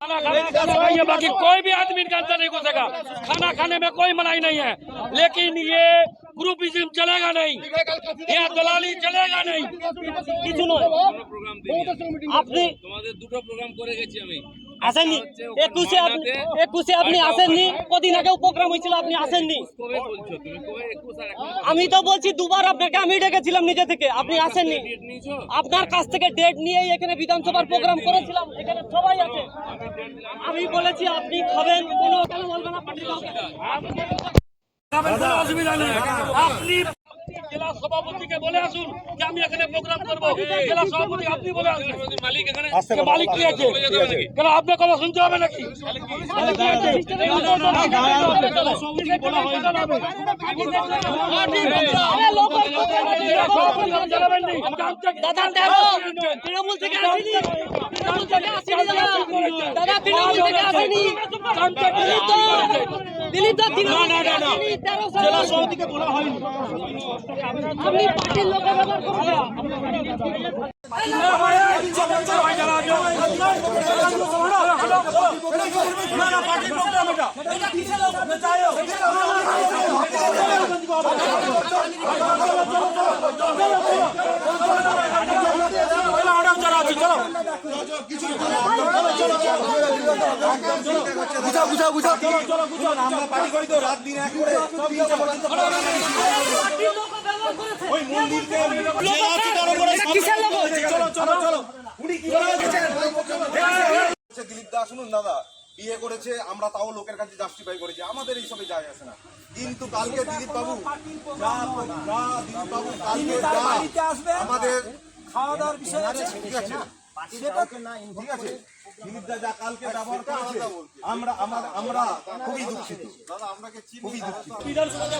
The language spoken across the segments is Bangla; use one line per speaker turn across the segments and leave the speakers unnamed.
खाना खाने का मनाही है बाकी कोई भी आदमी इनका अंदर नहीं घुसेगा खाना खाने में कोई मनाही नहीं है लेकिन ये ग्रुपिज्म चलेगा नहीं ये दलाली चलेगा नहीं কিছু নয়
আপনি
তোমাদের দুটো প্রোগ্রাম করে গেছি আমি
আসেননি? একুশে আপনি একুশে আপনি আসেননি? কদিন আগেও প্রোগ্রাম হয়েছিল আপনি আসেননি? আমি তো বলছি দুবার আপনাকে আমি ডেকেছিলাম নিজে থেকে আপনি আসেননি। আপনার কাছ থেকে ডেট নিয়েই এখানে বিধানসভার প্রোগ্রাম করেছিলাম এখানে সবাই আছে। আমি বলেছি আপনি খাবেন কোনো কেন বলবেন
অসুবিধা নেই। আপনি জেলা সভাপতিকে বলে আসুন যে আমি এখানে প্রোগ্রাম করব। জেলা সভাপতি আপনি বলে আসুন।
মালিক এখানে
মালিক কি আছে? কেন আপনার কথা শুনতে হবে নাকি।
দাদা তৃণমূল থেকে আসেনি। তৃণমূল থেকে আসেনি দাদা তৃণমূল থেকে আসেনি দিলীপ তো তৃণমূল থেকে আসেনি তেরো সালে
বলা হয়নি
আপনি পার্টির লোকের ব্যবহার ওই মন্দিরকে কিসের লোক
হচ্ছে দিলীপ দা শুনুন দাদা বিয়ে করেছে আমরা তাও লোকের কাছে জাস্টিফাই করেছি আমাদের এইসবে যায় আসে না কিন্তু কালকে দিলীপ বাবু দিলীপ বাবু কালকে আমাদের খাওয়া দাওয়ার বিষয় আছে ঠিক আছে আমরা আমরা আমরা খুবই দুঃখিত খুবই দুঃখিত কালকে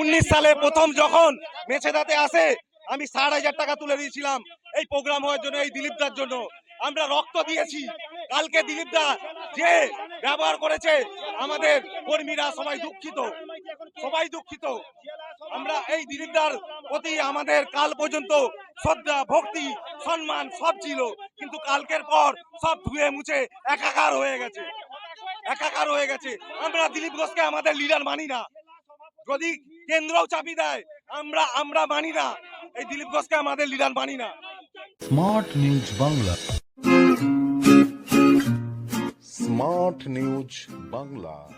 উনিশ সালে প্রথম যখন মেছেদাতে আসে, আমি ষাট হাজার টাকা তুলে দিয়েছিলাম এই প্রোগ্রাম হওয়ার জন্য, এই দিলীপ দার জন্য। আমরা রক্ত দিয়েছি। কালকে দিলীপ দা যে ব্যবহার করেছে, আমাদের কর্মীরা সবাই দুঃখিত। সবাই দুঃখিত। আমরা এই দিলীপ দার প্রতি আমাদের কাল পর্যন্ত শ্রদ্ধা, ভক্তি, সম্মান সব ছিল। কিন্তু কালকের পর সব ধুয়ে মুছে একাকার হয়ে গেছে। একাকার হয়ে গেছে। আমরা দিলীপ ঘোষকে আমাদের লিডার মানি না। যদি কেন্দ্রও চাপি দেয়, আমরা আমরা মানি না। এই দিলীপ ঘোষকে আমাদের লিডার মানি না।
Smart news Bangla. Smart news Bangla.